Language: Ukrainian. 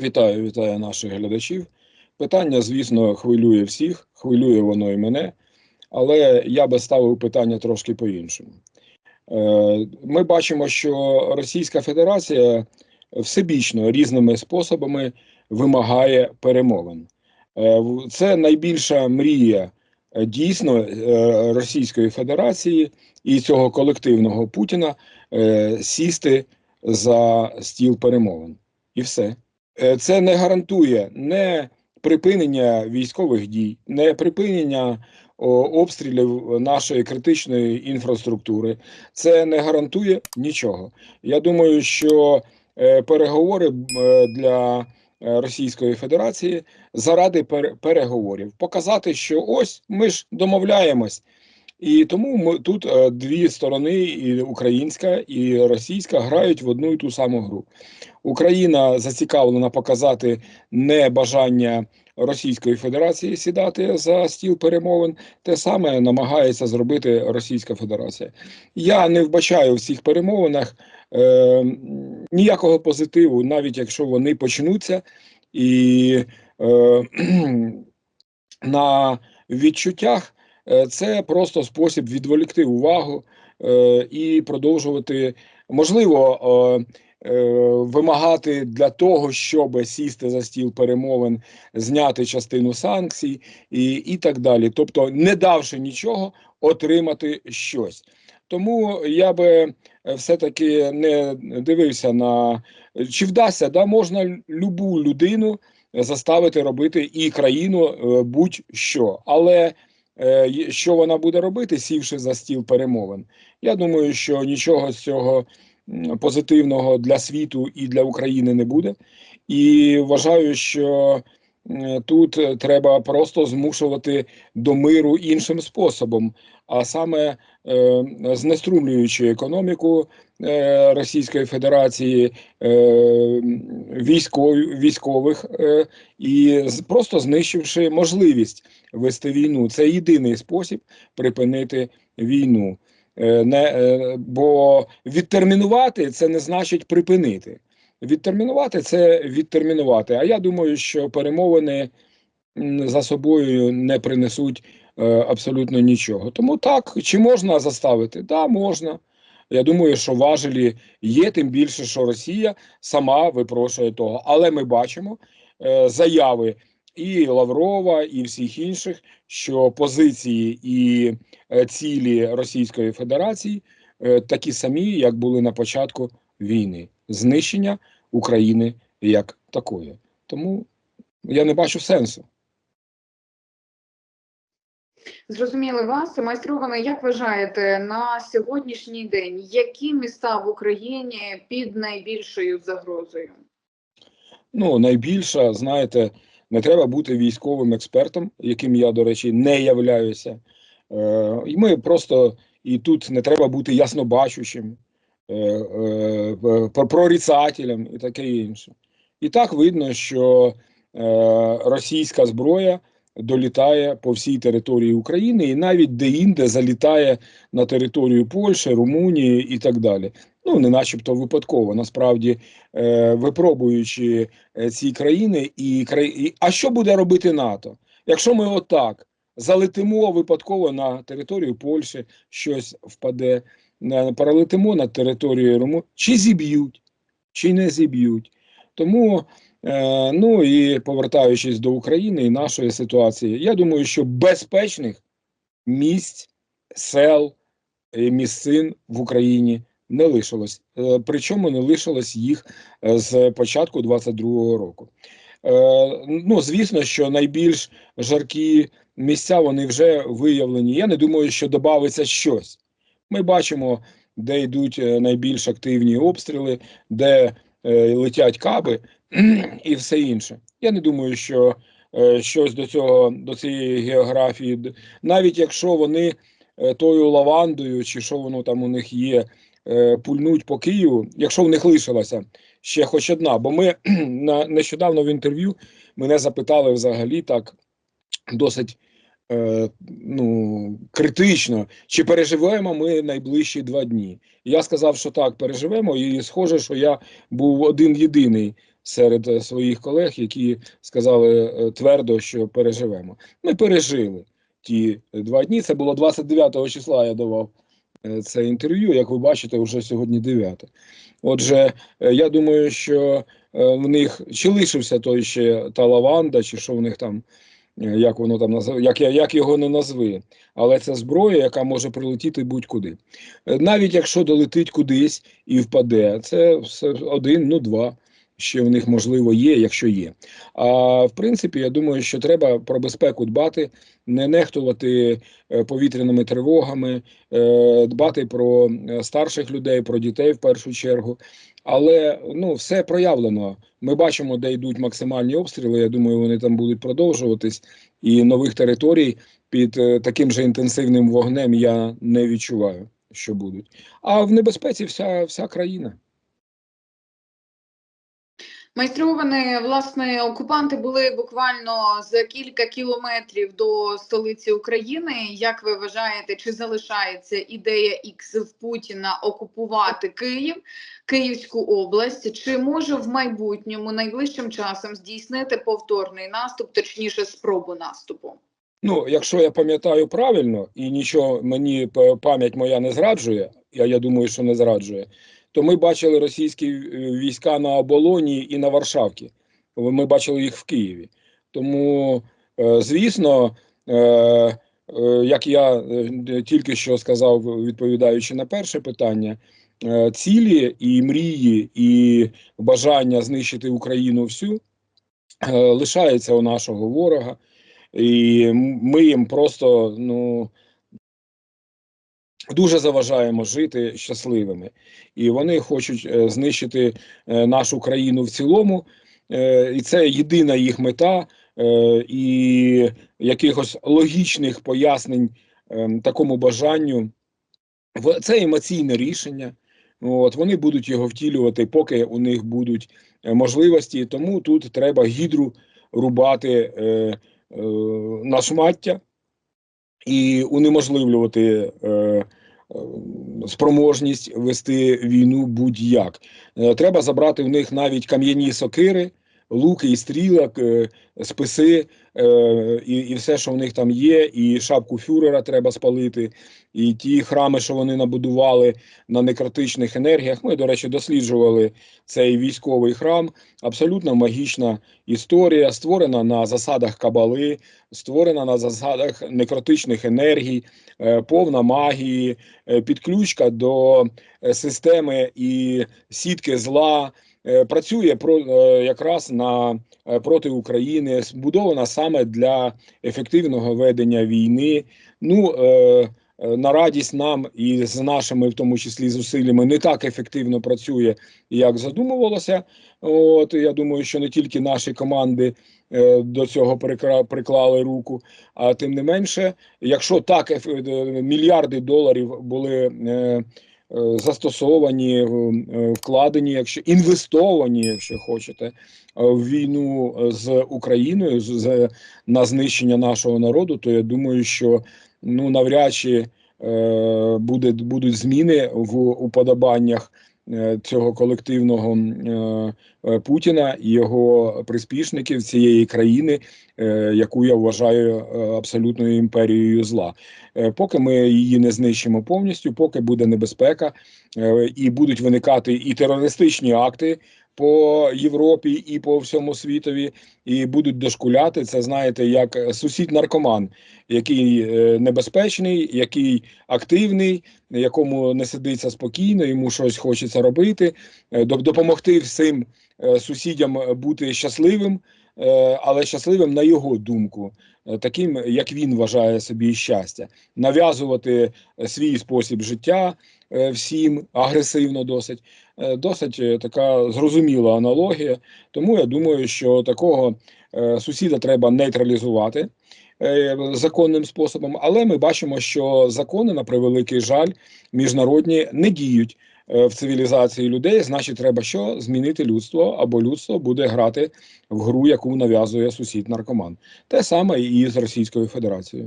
Вітаю, вітаю наших глядачів. Питання, звісно, хвилює всіх, хвилює воно і мене, але я би ставив питання трошки по-іншому. Е, Ми бачимо, що Російська Федерація всебічно різними способами вимагає перемовин. Е, Це найбільша мрія е, дійсно Російської Федерації і цього колективного Путіна сісти за стіл перемовин. І все. Е, Це не гарантує не припинення військових дій, не припинення обстрілів нашої критичної інфраструктури. Це не гарантує нічого. Я думаю, що е, переговори е, для Російської Федерації заради переговорів показати, що ось ми ж домовляємось. І тому ми тут е, дві сторони, і українська, і російська, грають в одну і ту саму гру. Україна зацікавлена показати небажання Російської Федерації сідати за стіл перемовин. Те саме намагається зробити Російська Федерація. Я не вбачаю в цих перемовинах е, ніякого позитиву, навіть якщо вони почнуться, і е, на відчуттях це просто спосіб відволікти увагу е, і продовжувати можливо. Е, е, Вимагати для того, щоб сісти за стіл перемовин, зняти частину санкцій і, і так далі. Тобто, не давши нічого, отримати щось. Тому я би е, все-таки не дивився на чи вдасться, да, можна любу людину заставити робити і країну е, будь-що. Але е, що вона буде робити, сівши за стіл перемовин? Я думаю, що нічого з цього позитивного для світу і для України не буде. І вважаю, що тут е, треба просто змушувати до миру іншим способом, а саме е, знеструмлюючи економіку е, Російської Федерації, е, військових е, і просто знищивши можливість вести війну. Це єдиний спосіб припинити війну. Е, Не, е, бо відтермінувати це не значить припинити. Відтермінувати це відтермінувати. А я думаю, що перемовини за собою не принесуть е, абсолютно нічого. Тому так, чи можна заставити? Так, да, можна. Я думаю, що важелі є, тим більше, що Росія сама випрошує того. Але ми бачимо заяви і Лаврова, і всіх інших, що позиції і е, цілі Російської Федерації е, такі самі, як були на початку війни, знищення України як такої. Тому я не бачу сенсу. Зрозуміли вас, майстругами. Як вважаєте на сьогоднішній день, які міста в Україні під найбільшою загрозою? Ну, найбільша, знаєте, не треба бути військовим експертом, яким я, до речі, не являюся. Е, і ми просто і тут не треба бути яснобачущим, е, е, прорицателем і таке інше. І так видно, що е, російська зброя долітає по всій території України і навіть де-інде залітає на територію Польщі, Румунії і так далі. Ну, не начебто випадково. Насправді, е, випробуючи е, ці країни, і краї... а що буде робити НАТО? Якщо ми отак залетимо випадково на територію Польщі, щось впаде, перелетимо на територію Румунії, чи зіб'ють, чи не зіб'ють. Тому, е, ну і повертаючись до України і нашої ситуації, я думаю, що безпечних місць, сел, е, місцин в Україні не лишилось. Е, Причому не лишилось їх е, з початку 22-го року. Е, Ну, звісно, що найбільш жаркі місця вони вже виявлені. Я не думаю, що додається щось. Ми бачимо, де йдуть найбільш активні обстріли, де летять каби і все інше. Я не думаю, що щось до цього до цієї географії, навіть якщо вони тою лавандою, чи що воно там у них є, пульнуть по Києву, якщо в них лишилася ще хоч одна. Бо ми на нещодавно в інтерв'ю мене запитали взагалі так досить е, ну, критично, чи переживемо ми найближчі два дні. Я сказав, що так, переживемо, і схоже, що я був один єдиний серед е, своїх колег, які сказали е, твердо, що переживемо. Ми пережили ті два дні. Це було 29 числа. Я давав е, це інтерв'ю. Як ви бачите, вже сьогодні 9. Отже, е, я думаю, що е, в них чи лишився той ще та лаванда, чи що в них там, е, як воно там назив, як, як його не назви. Але це зброя, яка може прилетіти будь-куди. Е, Навіть якщо долетить кудись і впаде, це все один, ну два. Ще в них можливо є, якщо є. А в принципі, я думаю, що треба про безпеку дбати, не нехтувати е, повітряними тривогами, е, дбати про е, старших людей, про дітей в першу чергу. Але ну все проявлено. Ми бачимо, де йдуть максимальні обстріли. Я думаю, вони там будуть продовжуватись, і нових територій під таким же інтенсивним вогнем я не відчуваю, що будуть. А в небезпеці вся, вся країна. Майстроване, власне, окупанти були буквально за кілька кілометрів до столиці України. Як ви вважаєте, чи залишається ідея Ікс в Путіна окупувати Київ, Київську область? Чи може в майбутньому найближчим часом здійснити повторний наступ, точніше, спробу наступу? Ну, якщо я пам'ятаю правильно, і нічого мені пам'ять моя не зраджує, а я думаю, що не зраджує, то ми бачили російські е, війська на оболоні і на Варшавці. Ми бачили їх в Києві. Тому, е, звісно, е, як я тільки що сказав, відповідаючи на перше питання, цілі і мрії, і бажання знищити Україну всю лишається у нашого ворога. І ми їм просто ну дуже заважаємо жити щасливими. І вони хочуть е, знищити е, нашу країну в цілому. Е, і це єдина їх мета, і якихось логічних пояснень е, такому бажанню. Це емоційне рішення. От вони будуть його втілювати, поки у них будуть можливості. Тому тут треба гідру рубати на шмаття і унеможливлювати е, е, спроможність вести війну будь-як. Е, треба забрати в них навіть кам'яні сокири, луки і стріла, е, списи е, і, і все, що в них там є, і шапку фюрера треба спалити, і ті храми, що вони набудували на некротичних енергіях. Ми, до речі, досліджували цей військовий храм. Абсолютно магічна історія, створена на засадах кабали, створена на засадах некротичних енергій, е, повна магії, підключка до системи і сітки зла. Е, Працює про е, якраз на е, проти України, збудована саме для ефективного ведення війни. Ну на радість нам і з нашими, в тому числі, зусиллями, не так ефективно працює, як задумувалося. От я думаю, що не тільки наші команди до цього приклали руку, а тим не менше, якщо так еф- мільярди доларів були. Застосовані, е, е, вкладені, якщо інвестовані, якщо хочете, е, в війну е, з Україною з, на знищення нашого народу, то я думаю, що ну навряд чи е, буде, будуть зміни в уподобаннях е, цього колективного е, е, Путіна і його приспішників цієї країни, е, яку я вважаю е, абсолютною імперією зла. Е, Поки ми її не знищимо повністю, поки буде небезпека е, і будуть виникати і терористичні акти. По Європі і по всьому світові, і будуть дошкуляти це. Знаєте, як сусід наркоман, який е, небезпечний, який активний, якому не сидиться спокійно, йому щось хочеться робити, е, допомогти всім е, сусідям бути щасливим, е, але щасливим на його думку, е, таким, як він вважає собі щастя, нав'язувати е, свій спосіб життя е, всім агресивно, досить, Е, досить е, така зрозуміла аналогія. Тому я думаю, що такого е, сусіда треба нейтралізувати е, законним способом. Але ми бачимо, що закони, на превеликий жаль, міжнародні не діють е, в цивілізації людей. Значить, треба що змінити людство, або людство буде грати в гру, яку нав'язує сусід наркоман. Те саме і з Російською Федерацією.